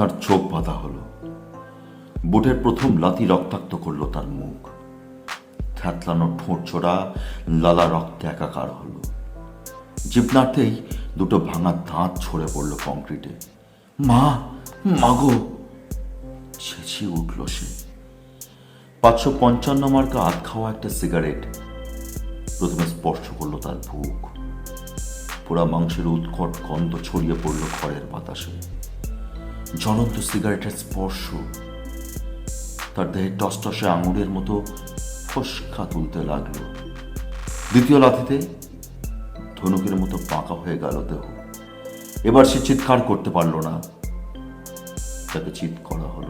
তার চোখ বাঁধা হলো। বুটের প্রথম লাতি রক্তাক্ত করল তার মুখ। থ্যাতলানো ঠোঁট ছোড়া লালা রক্তে একাকার হল। জিভ নাড়তেই দুটো ভাঙা দাঁত ছড়ে পড়ল কংক্রিটে। মা মাগো ছেঁচিয়ে উঠল সে। পাঁচশো পঞ্চান্ন মার্কা আধ খাওয়া একটা সিগারেট। প্রথমে স্পর্শ করল তার বুক। পোড়া মাংসের উৎকট গন্ধ ছড়িয়ে পড়ল খড়ের বাতাসে। জ্বলন্ত সিগারেটের স্পর্শ। তার দেহে টসটসে আঙুরের মতো ফসকা তুলতে লাগল। দ্বিতীয় লাথিতে ধনুকের মতো পাকা হয়ে গেল দেহ। এবার সে চিৎকার করতে পারল না। তাকে চিৎ করা হলো।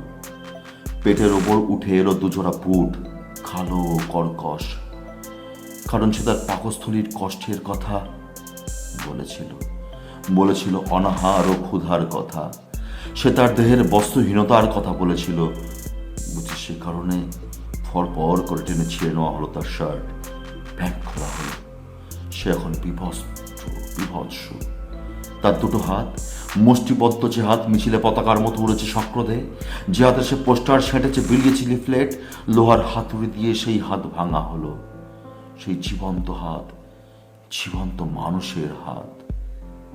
পেটের ওপর উঠে এলো দুজোড়া বুট, কালো কর্কশ। কারণ সে তার পাকস্থলীর কষ্টের কথা বলেছিল। বলেছিল অনাহার ও ক্ষুধার কথা। সে তার দেহের বস্ত্রহীনতার কথা বলেছিল। বুঝি সে কারণে ফরপর করে টেনে ছিঁড়ে নেওয়া হলো তার শার্ট প্যান্ট খোলা হলো। সে এখন বিভস্ত্র বিভৎস। তার দুটো হাত, মুষ্টিবদ্ধ যে হাত মিছিলে পতাকার মতো উড়েছে শক্রদে যে হাতে সে পোস্টার সেঁটেছে বিলিয়েছে লিফলেট লোহার হাতুড়ি দিয়ে সেই হাত ভাঙা হলো। সেই জীবন্ত হাত, জীবন্ত মানুষের হাত।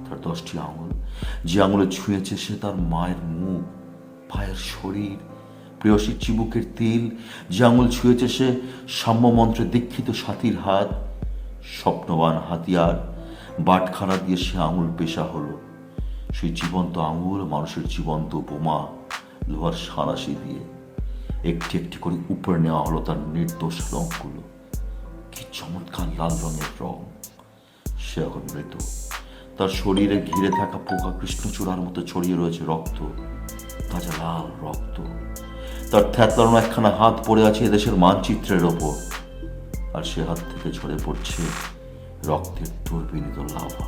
তার দশটি আঙুল। যে আঙুলে ছুঁয়েছে সে তার মায়ের মুখ পায়ের শরীর প্রেয়সীর চিবুকের তিল। যে আঙুল ছুঁয়েছে সে সাম্য মন্ত্রে দীক্ষিত সাথীর হাত। স্বপ্নবান হাতিয়ার বাটখারা দিয়ে সে আঙুল পেশা হলো। সেই জীবন্ত আঙুল মানুষের জীবন্ত বোমা লোহার সারাশি দিয়ে। একটি একটি করে উপরে নেওয়া হলো তার নির্দোষ রঙগুলো। কি চমৎকার লাল রঙের রং। সে এখন মৃত। তার শরীরে ঘিরে থাকা পোকা কৃষ্ণচূড়ার মতো ছড়িয়ে রয়েছে রক্ত, তাজা লাল রক্ত। তার থ্যাতলানো একখানা হাত পড়ে আছে এদেশের মানচিত্রের ওপর, আর সে হাত থেকে ঝরে পড়ছে রক্তের দুর্বিনীত লাভা।